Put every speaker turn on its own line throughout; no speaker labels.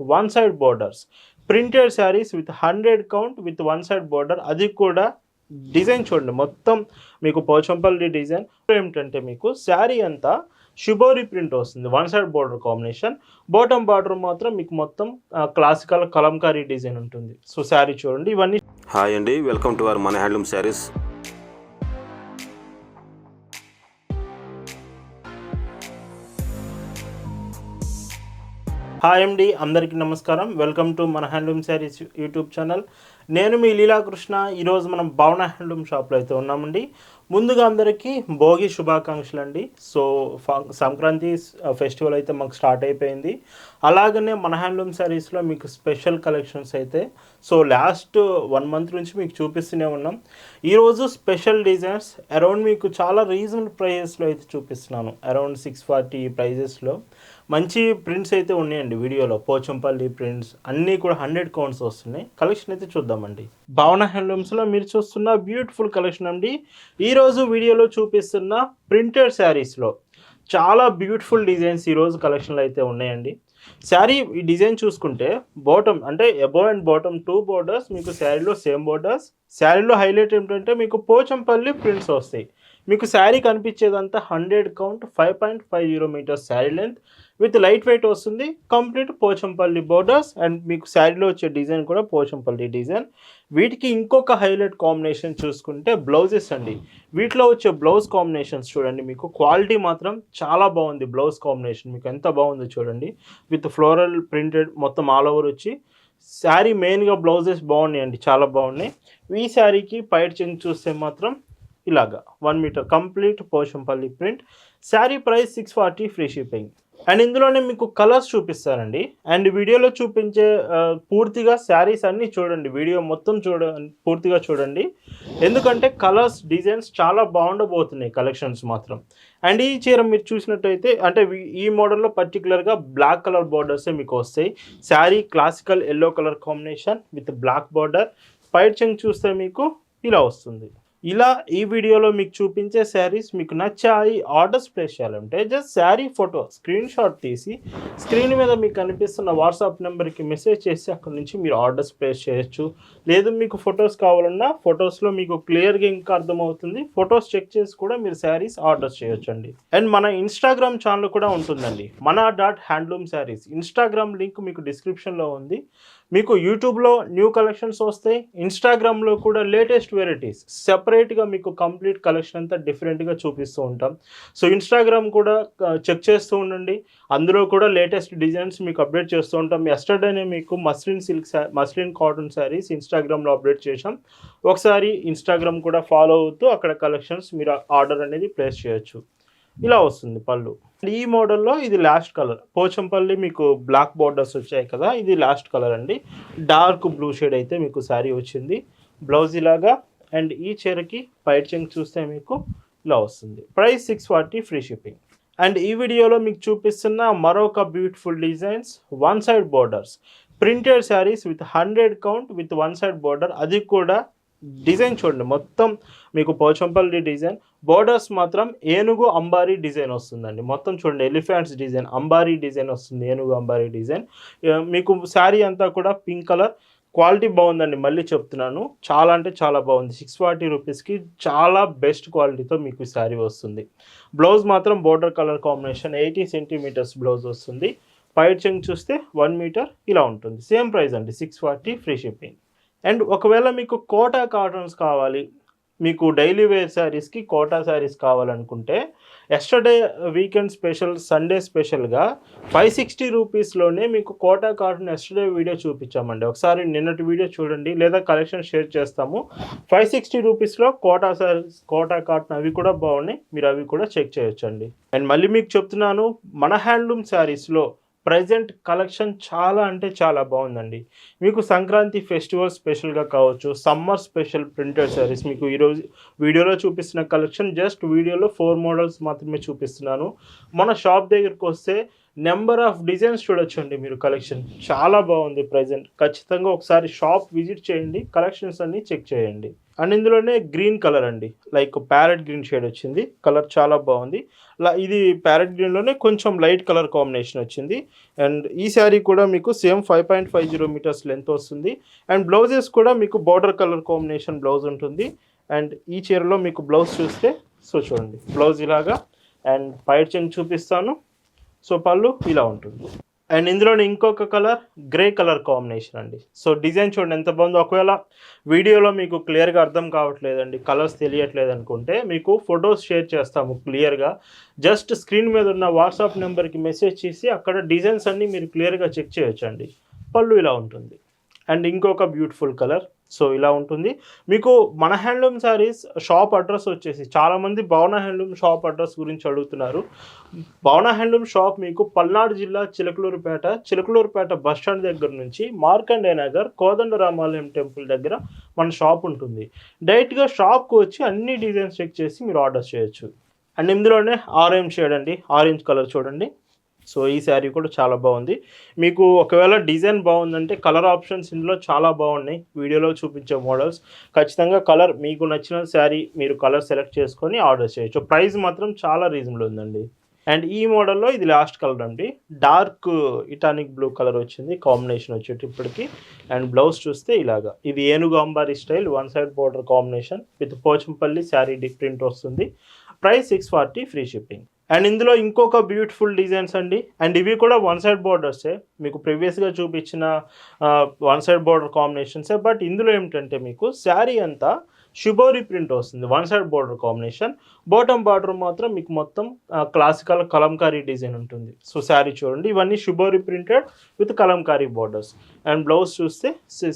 One side borders. Printed saris with hundred count with one side border. అది కూడా design చూడండి. మొత్తం మీకు పోచంపల్లి డిజైన్. ఏమిటంటే మీకు శారీ అంతా షుబోరి ప్రింట్ వస్తుంది. One side border combination. Bottom border మాత్రం మీకు మొత్తం క్లాసికల్ కలంకారీ డిజైన్ ఉంటుంది. సో శారీ చూడండి. ఇవన్నీ
హాయ్ అండి. వెల్కమ్ టు అవర్ మన హ్యాండ్లూమ్ శారీస్.
హాయ్ అండి అందరికీ నమస్కారం. వెల్కమ్ టు మన హ్యాండ్లూమ్ శారీస్ యూట్యూబ్ ఛానల్. నేను మీ లీలాకృష్ణ. ఈరోజు మనం భావన హ్యాండ్లూమ్ షాప్లో అయితే ఉన్నామండి. ముందుగా అందరికీ భోగి శుభాకాంక్షలు అండి. సో ఫ- సంక్రాంతి ఫెస్టివల్ అయితే మాకు స్టార్ట్ అయిపోయింది. అలాగనే మన హ్యాండ్లూమ్ శారీస్లో మీకు స్పెషల్ కలెక్షన్స్ అయితే సో లాస్ట్ వన్ మంత్ నుంచి మీకు చూపిస్తూనే ఉన్నాం. ఈరోజు స్పెషల్ డిజైన్స్ అరౌండ్ మీకు చాలా రీజనబుల్ ప్రైజెస్లో అయితే చూపిస్తున్నాను. అరౌండ్ సిక్స్ ఫార్టీ ప్రైజెస్లో. మంచి ప్రింట్స్ అయితే ఉన్నాయండి వీడియోలో. పోచంపల్లి ప్రింట్స్ అన్నీ కూడా హండ్రెడ్ కౌంట్స్ వస్తున్నాయి. కలెక్షన్ అయితే చూద్దామండి. భావన హ్యాండ్లూమ్స్లో మీరు చూస్తున్న బ్యూటిఫుల్ కలెక్షన్ అండి. ఈరోజు వీడియోలో చూపిస్తున్న ప్రింటెడ్ శారీస్లో చాలా బ్యూటిఫుల్ డిజైన్స్ ఈరోజు కలెక్షన్లో అయితే ఉన్నాయండి. శారీ ఈ డిజైన్ చూసుకుంటే బాటమ్ అంటే above and bottom two borders మీకు శారీలో సేమ్ బోర్డర్స్ శారీలో హైలైట్ ఏంటంటే మీకు పోచంపల్లి ప్రింట్స్ వస్తాయి. మీకు sari కనిపించేదంతా hundred count five point five zero metres sari length. With light weight వస్తుంది. కంప్లీట్ పోచంపల్లి బోర్డర్స్ అండ్ మీకు శారీలో వచ్చే డిజైన్ కూడా పోచంపల్లి డిజైన్. వీటికి ఇంకొక హైలైట్ కాంబినేషన్ చూసుకుంటే బ్లౌజెస్ అండి. వీటిలో వచ్చే బ్లౌజ్ కాంబినేషన్స్ చూడండి మీకు. క్వాలిటీ మాత్రం చాలా బాగుంది బ్లౌజ్ కాంబినేషన్. మీకు ఎంత బాగుందో చూడండి. విత్ ఫ్లోరల్ ప్రింటెడ్ మొత్తం ఆల్ ఓవర్ వచ్చి. శారీ మెయిన్గా బ్లౌజెస్ బాగున్నాయండి. చాలా బాగున్నాయి. ఈ శారీకి పైట్ చెంగ్ చూస్తే మాత్రం ఇలాగా one metre complete Pochampally print sari price six forty free shipping and ఇందులోనే మీకు కలర్స్ చూపిస్తారండి అండ్ వీడియోలో చూపించే పూర్తిగా శారీస్ అన్నీ చూడండి. వీడియో మొత్తం చూడ పూర్తిగా చూడండి. ఎందుకంటే కలర్స్ డిజైన్స్ చాలా బాగుండబోతున్నాయి కలెక్షన్స్ మాత్రం. అండ్ ఈ చీర మీరు చూసినట్టయితే అంటే ఈ మోడల్లో పర్టికులర్గా బ్లాక్ కలర్ బార్డర్సే మీకు వస్తాయి. Sari classical yellow colour combination with black border పైట్ చెంగ్ చూస్తే మీకు ఇలా వస్తుంది. ఇలా ఈ వీడియోలో మీకు చూపించే శారీస్ మీకు నచ్చాయి ఆర్డర్స్ ప్లేస్ చేయాలంటే just sari photo screen shot తీసి స్క్రీన్ మీద మీకు కనిపిస్తున్న వాట్సాప్ నెంబర్కి మెసేజ్ చేసి అక్కడ నుంచి మీరు ఆర్డర్స్ ప్లేస్ చేయొచ్చు. లేదు మీకు ఫొటోస్ కావాలన్నా ఫొటోస్లో మీకు క్లియర్గా ఇంకా అర్థమవుతుంది. ఫొటోస్ చెక్ చేసి కూడా మీరు శారీస్ ఆర్డర్ చేయొచ్చు అండి అండ్ మన ఇన్స్టాగ్రామ్ ఛానల్ కూడా ఉంటుందండి. మన dot handloom saris. Instagram link మీకు డిస్క్రిప్షన్లో ఉంది. మీకు యూట్యూబ్లో న్యూ కలెక్షన్స్ వస్తాయి. ఇన్స్టాగ్రామ్లో కూడా లేటెస్ట్ వెరైటీస్. సెపరేట్గా మీకు కంప్లీట్ కలెక్షన్ అంతా డిఫరెంట్గా చూపిస్తూ ఉంటాం. సో ఇన్స్టాగ్రామ్ కూడా చెక్ చేస్తూ ఉండండి. అందులో కూడా లేటెస్ట్ డిజైన్స్ మీకు అప్డేట్ చేస్తూ ఉంటాం. ఎస్టర్డేనే మీకు muslin silk muslin cotton saris ఇన్స్టాగ్రామ్లో అప్డేట్ చేశాం. ఒకసారి ఇన్స్టాగ్రామ్ కూడా ఫాలో అవుతూ అక్కడ కలెక్షన్స్ మీరు ఆర్డర్ అనేది ప్లేస్ చేయొచ్చు. ఇలా వస్తుంది పళ్ళు. ఈ మోడల్లో ఇది లాస్ట్ కలర్ పోచంపల్లి మీకు బ్లాక్ బార్డర్స్ వచ్చాయి కదా ఇది లాస్ట్ కలర్ అండి. డార్క్ బ్లూ షేడ్ అయితే మీకు శారీ వచ్చింది. బ్లౌజ్ ఇలాగా అండ్ ఈ చీరకి పైట్ చెంగ్ చూస్తే మీకు ఇలా వస్తుంది. Price six forty free shipping and ఈ వీడియోలో మీకు చూపిస్తున్న మరొక beautiful designs one side borders printed saris with hundred count with one side border. అది కూడా డిజైన్ చూడండి. మొత్తం మీకు పోచంపల్లి డిజైన్. బోర్డర్స్ మాత్రం ఏనుగు అంబారీ డిజైన్ వస్తుందండి. మొత్తం చూడండి. ఎలిఫెంట్స్ డిజైన్ అంబారీ డిజైన్ వస్తుంది. ఏనుగు అంబారీ డిజైన్. మీకు శారీ అంతా కూడా పింక్ కలర్. క్వాలిటీ బాగుందండి. మళ్ళీ చెప్తున్నాను. చాలా అంటే చాలా బాగుంది. సిక్స్ ఫార్టీ రూపీస్కి చాలా బెస్ట్ క్వాలిటీతో మీకు శారీ వస్తుంది. బ్లౌజ్ మాత్రం border colour combination eighty centimetres blouse వస్తుంది. పైట్ చెంగ్ చూస్తే వన్ మీటర్ ఇలా ఉంటుంది. సేమ్ ప్రైస్ అండి six forty free shipping and ఒకవేళ మీకు కోటా కాటన్స్ కావాలి మీకు డైలీ వేర్ శారీస్కి కోటా శారీస్ కావాలనుకుంటే ఎస్టర్డే వీకెండ్ స్పెషల్ సండే స్పెషల్గా ఫైవ్ సిక్స్టీ రూపీస్లోనే మీకు కోటా కాటన్ ఎస్టర్డే వీడియో చూపించామండి. ఒకసారి నిన్నటి వీడియో చూడండి లేదా కలెక్షన్ షేర్ చేస్తాము. ఫైవ్ సిక్స్టీ రూపీస్లో కోటా శారీస్ కోటా కాటన్ అవి కూడా బాగున్నాయి మీరు అవి కూడా చెక్ చేయొచ్చండి. అండ్ మళ్ళీ మీకు చెప్తున్నాను మన హ్యాండ్లూమ్ శారీస్లో ప్రజెంట్ కలెక్షన్ చాలా అంటే చాలా బాగుందండి. మీకు సంక్రాంతి ఫెస్టివల్ స్పెషల్గా కావచ్చు సమ్మర్ స్పెషల్ ప్రింటెడ్ శారీస్ మీకు ఈరోజు వీడియోలో చూపిస్తున్న కలెక్షన్ జస్ట్ వీడియోలో ఫోర్ మోడల్స్ మాత్రమే చూపిస్తున్నాను. మన షాప్ దగ్గరికి వస్తే నెంబర్ ఆఫ్ డిజైన్స్ చూడొచ్చండి మీరు కలెక్షన్. చాలా బాగుంది ప్రజెంట్. ఖచ్చితంగా ఒకసారి షాప్ విజిట్ చేయండి కలెక్షన్స్ అన్నీ చెక్ చేయండి. అండ్ ఇందులోనే గ్రీన్ కలర్ అండి. లైక్ ప్యారెట్ గ్రీన్ షేడ్ వచ్చింది. కలర్ చాలా బాగుంది. ఇది ప్యారెట్ గ్రీన్లోనే కొంచెం లైట్ కలర్ కాంబినేషన్ వచ్చింది. అండ్ ఈ శారీ కూడా మీకు same five point five zero metres length వస్తుంది. అండ్ బ్లౌజెస్ కూడా మీకు బార్డర్ కలర్ కాంబినేషన్ బ్లౌజ్ ఉంటుంది. అండ్ ఈ చీరలో మీకు బ్లౌజ్ చూస్తే సో చూడండి. బ్లౌజ్ ఇలాగా అండ్ పైట్ చెంగ్ చూపిస్తాను. సో పళ్ళు ఇలా ఉంటుంది. అండ్ ఇందులోనే ఇంకొక కలర్ గ్రే కలర్ కాంబినేషన్ అండి. సో డిజైన్ చూడండి ఎంత బాగుందో. ఒకవేళ వీడియోలో మీకు క్లియర్గా అర్థం కావట్లేదండి కలర్స్ తెలియట్లేదు అనుకుంటే మీకు ఫొటోస్ షేర్ చేస్తాము క్లియర్గా జస్ట్ స్క్రీన్ మీద ఉన్న వాట్సాప్ నెంబర్కి మెసేజ్ చేసి అక్కడ డిజైన్స్ అన్నీ మీరు క్లియర్గా చెక్ చేయొచ్చండి. పళ్ళు ఇలా ఉంటుంది. అండ్ ఇంకొక బ్యూటిఫుల్ కలర్ సో ఇలా ఉంటుంది. మీకు మన హ్యాండ్లూమ్ శారీస్ షాప్ అడ్రస్ వచ్చేసి చాలామంది భవన హ్యాండ్లూమ్ షాప్ అడ్రస్ గురించి అడుగుతున్నారు. భవన హ్యాండ్లూమ్ షాప్ మీకు పల్నాడు జిల్లా చిలకలూరుపేట చిలకలూరుపేట బస్ స్టాండ్ దగ్గర నుంచి మార్కండే నగర్ కోదండ రామాలయం టెంపుల్ దగ్గర మన షాప్ ఉంటుంది. డైరెక్ట్గా షాప్కి వచ్చి అన్ని డిజైన్స్ చెక్ చేసి మీరు ఆర్డర్ చేయొచ్చు. అండ్ ఇందులోనే ఆరెంజ్ షేడ్ అండి. ఆరెంజ్ కలర్ చూడండి. సో ఈ శారీ కూడా చాలా బాగుంది. మీకు ఒకవేళ డిజైన్ బాగుందంటే కలర్ ఆప్షన్స్ ఇందులో చాలా బాగున్నాయి. వీడియోలో చూపించే మోడల్స్. ఖచ్చితంగా కలర్ మీకు నచ్చిన శారీ మీరు కలర్ సెలెక్ట్ చేసుకొని ఆర్డర్ చేయొచ్చు. ప్రైస్ మాత్రం చాలా రీజనబుల్ ఉందండి. అండ్ ఈ మోడల్లో ఇది లాస్ట్ కలర్ అండి. డార్క్ ఇటానిక్ బ్లూ కలర్ వచ్చింది. కాంబినేషన్ వచ్చేటి ఇప్పటికి. అండ్ బ్లౌజ్ చూస్తే ఇలాగా. ఇది ఏనుగు అంబారీ style. One side border combination. With Pochampally sari print వస్తుంది. Price six forty free shipping. And ఇందులో ఇంకొక బ్యూటిఫుల్ డిజైన్స్ అండి. అండ్ ఇవి కూడా వన్ సైడ్ బోర్డర్సే మీకు ప్రీవియస్గా చూపించిన వన్ సైడ్ బోర్డర్ కాంబినేషన్సే బట్ ఇందులో ఏమిటంటే మీకు శారీ అంతా షుబోరి ప్రింట్ వస్తుంది. One side border combination bottom border మాత్రం మీకు మొత్తం క్లాసికల్ కలంకారీ డిజైన్ ఉంటుంది. సో శారీ చూడండి. ఇవన్నీ shibori printed with Kalamkari borders and blouse చూస్తే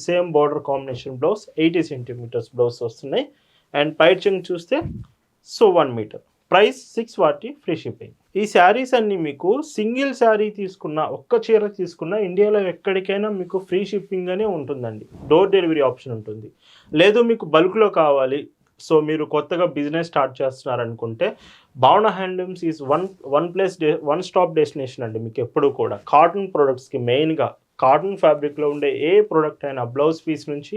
same border combination blouse eighty centimetres blouse వస్తున్నాయి. అండ్ పైచింగ్ చూస్తే so one metre price six forty free shipping. ఈ శారీస్ అన్ని మీకు సింగిల్ శారీ తీసుకున్న ఒక్క చీర తీసుకున్న ఇండియాలో ఎక్కడికైనా మీకు ఫ్రీ షిప్పింగ్ అనే ఉంటుందండి. డోర్ డెలివరీ ఆప్షన్ ఉంటుంది. లేదు మీకు బల్క్లో కావాలి సో మీరు కొత్తగా business start చేస్తున్నారనుకుంటే Bhavana handlooms is one one place day one stop destination అండి మీకు ఎప్పుడు కూడా. కాటన్ ప్రొడక్ట్స్కి మెయిన్గా కాటన్ ఫ్యాబ్రిక్లో ఉండే ఏ ప్రోడక్ట్ అయినా బ్లౌజ్ పీస్ నుంచి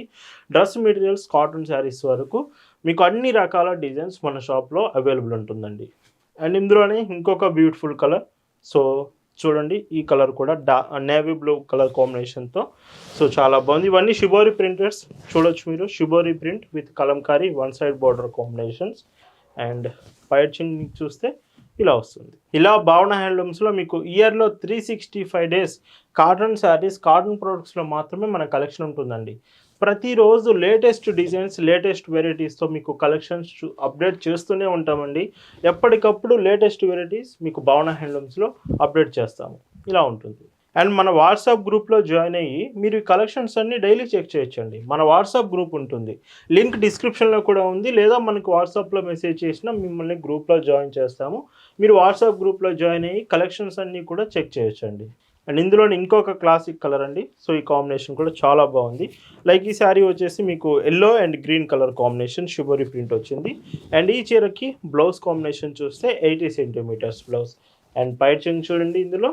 డ్రెస్ మెటీరియల్స్ కాటన్ శారీస్ వరకు మీకు అన్ని రకాల డిజైన్స్ మన షాప్లో అవైలబుల్ ఉంటుందండి. అండ్ ఇందులోనే ఇంకొక బ్యూటిఫుల్ కలర్. సో చూడండి ఈ కలర్ కూడా డా నేవీ బ్లూ కలర్ కాంబినేషన్తో. సో చాలా బాగుంది. ఇవన్నీ షిబోరి ప్రింటర్స్ చూడొచ్చు మీరు. Shibori print with Kalamkari one side border combinations. And పైచింగ్ చూస్తే ఇలా వస్తుంది. ఇలా భావన హ్యాండ్లూమ్స్లో మీకు ఇయర్లో three sixty five days cotton saris cotton ప్రొడక్ట్స్లో మాత్రమే మన కలెక్షన్ ఉంటుందండి. ప్రతిరోజు లేటెస్ట్ డిజైన్స్ లేటెస్ట్ వెరైటీస్తో మీకు కలెక్షన్స్ అప్డేట్ చేస్తూనే ఉంటామండి. ఎప్పటికప్పుడు లేటెస్ట్ వెరైటీస్ మీకు భవన హ్యాండ్లూమ్స్లో అప్డేట్ చేస్తాము. ఇలా ఉంటుంది. అండ్ మన వాట్సాప్ గ్రూప్లో జాయిన్ అయ్యి మీరు ఈ కలెక్షన్స్ అన్ని డైలీ చెక్ చేయొచ్చండి. మన వాట్సాప్ గ్రూప్ ఉంటుంది. లింక్ డిస్క్రిప్షన్లో కూడా ఉంది. లేదా మనకు వాట్సాప్లో మెసేజ్ చేసినా మిమ్మల్ని గ్రూప్లో జాయిన్ చేస్తాము. మీరు వాట్సాప్ గ్రూప్లో జాయిన్ అయ్యి కలెక్షన్స్ అన్నీ కూడా చెక్ చేయొచ్చండి. అండ్ ఇందులో ఇంకొక క్లాసిక్ కలర్ అండి. సో ఈ కాంబినేషన్ కూడా చాలా బాగుంది. లైక్ ఈ శారీ వచ్చేసి మీకు yellow and green colour combination shibori print వచ్చింది. అండ్ ఈ చీరకి బ్లౌజ్ కాంబినేషన్ చూస్తే ఎయిటీ సెంటీమీటర్స్ బ్లౌజ్ అండ్ పైచింగ్ చెంగ్ చూడండి ఇందులో.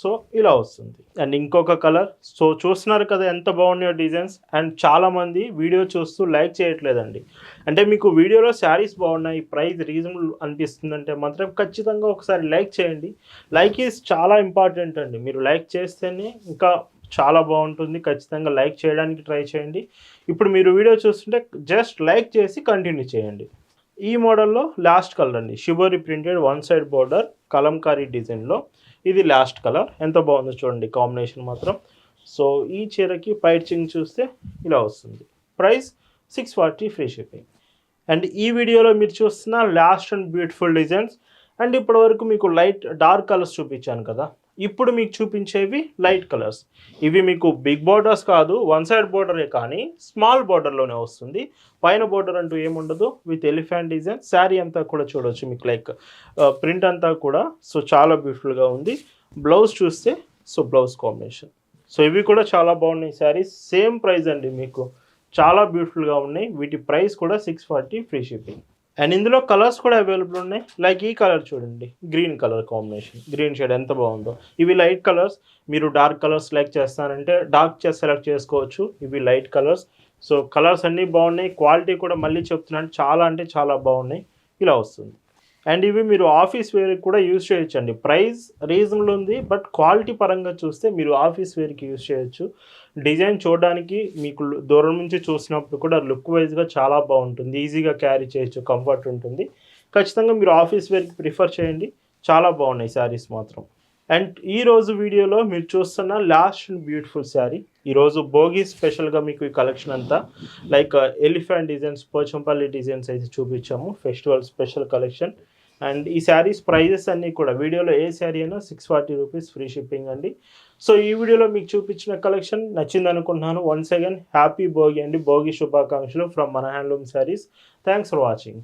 సో ఇలా వస్తుంది. అండ్ ఇంకొక కలర్ సో చూస్తున్నారు కదా ఎంత బాగున్నాయో డిజైన్స్ అండ్ చాలామంది వీడియో చూస్తూ లైక్ చేయట్లేదండి. అంటే మీకు వీడియోలో శారీస్ బాగున్నాయి ప్రైస్ రీజనబుల్ అనిపిస్తుందంటే మాత్రం ఖచ్చితంగా ఒకసారి లైక్ చేయండి. లైక్ ఈజ్ చాలా ఇంపార్టెంట్ అండి. మీరు లైక్ చేస్తేనే ఇంకా చాలా బాగుంటుంది. ఖచ్చితంగా లైక్ చేయడానికి ట్రై చేయండి. ఇప్పుడు మీరు వీడియో చూస్తుంటే జస్ట్ లైక్ చేసి కంటిన్యూ చేయండి. ఈ మోడల్లో లాస్ట్ కలర్ అండి. Shibori printed one side border Kalamkari డిజైన్లో ఇది లాస్ట్ కలర్ ఎంత బాగుందో చూడండి కాంబినేషన్ మాత్రం. సో ఈ చీరకి పైచింగ్ చూస్తే ఇలా వస్తుంది. Price six forty free shipping and ఈ వీడియోలో మీరు చూస్తున్న last and beautiful designs and ఇప్పటివరకు మీకు లైట్ డార్క్ కలర్స్ చూపించాను కదా. ఇప్పుడు మీకు చూపించేవి లైట్ కలర్స్. ఇవి మీకు బిగ్ బోర్డర్స్ కాదు వన్ సైడ్ బోర్డరే కానీ స్మాల్ బోర్డర్లోనే వస్తుంది. పైన బోర్డర్ అంటూ ఏముండదు విత్ ఎలిఫెంట్ డిజైన్. శారీ అంతా కూడా చూడొచ్చు మీకు లైక్ ప్రింట్ అంతా కూడా. సో చాలా బ్యూటిఫుల్గా ఉంది. బ్లౌజ్ చూస్తే సో బ్లౌజ్ కాంబినేషన్. సో ఇవి కూడా చాలా బాగున్నాయి శారీస్. సేమ్ ప్రైస్ అండి మీకు. చాలా బ్యూటిఫుల్గా ఉన్నాయి. వీటి ప్రైస్ కూడా six forty free shipping and ఇందులో కలర్స్ కూడా అవైలబుల్ ఉన్నాయి. లైక్ ఈ కలర్ చూడండి. Green colour combination green shade ఎంత బాగుందో. ఇవి లైట్ కలర్స్ మీరు డార్క్ కలర్స్ సెలెక్ట్ చేస్తానంటే డార్క్ సెలెక్ట్ చేసుకోవచ్చు. ఇవి లైట్ కలర్స్ సో కలర్స్ అన్నీ బాగున్నాయి. క్వాలిటీ కూడా మళ్ళీ చెప్తున్నాను. చాలా అంటే చాలా బాగున్నాయి. ఇలా వస్తుంది. అండ్ ఇవి మీరు ఆఫీస్ వేర్కి కూడా యూజ్ చేయొచ్చండి. ప్రైస్ రీజనబుల్ ఉంది బట్ క్వాలిటీ పరంగా చూస్తే మీరు ఆఫీస్ వేర్కి యూజ్ చేయొచ్చు. డిజైన్ చూడడానికి మీకు దూరం నుంచి చూసినప్పుడు కూడా లుక్ వైజ్గా చాలా బాగుంటుంది. ఈజీగా క్యారీ చేయొచ్చు కంఫర్ట్ ఉంటుంది. ఖచ్చితంగా మీరు ఆఫీస్ వేర్కి ప్రిఫర్ చేయండి. చాలా బాగున్నాయి శారీస్ మాత్రం. అండ్ ఈ రోజు వీడియోలో మీరు చూస్తున్న లాస్ట్ అండ్ బ్యూటిఫుల్ శారీ. ఈరోజు భోగి స్పెషల్గా మీకు ఈ కలెక్షన్ అంతా like elephant designs Pochampally designs అయితే చూపించాము. Festival special collection. అండ్ ఈ శారీస్ ప్రైజెస్ అన్నీ కూడా వీడియోలో ఏ శారీ అయినా six forty rupees free shipping అండి. సో ఈ వీడియోలో మీకు చూపించిన కలెక్షన్ నచ్చింది అనుకుంటున్నాను. వన్స్ అగైన్ హ్యాపీ భోగి అండి. భోగి శుభాకాంక్షలు ఫ్రమ్ మన handloom saris thanks for watching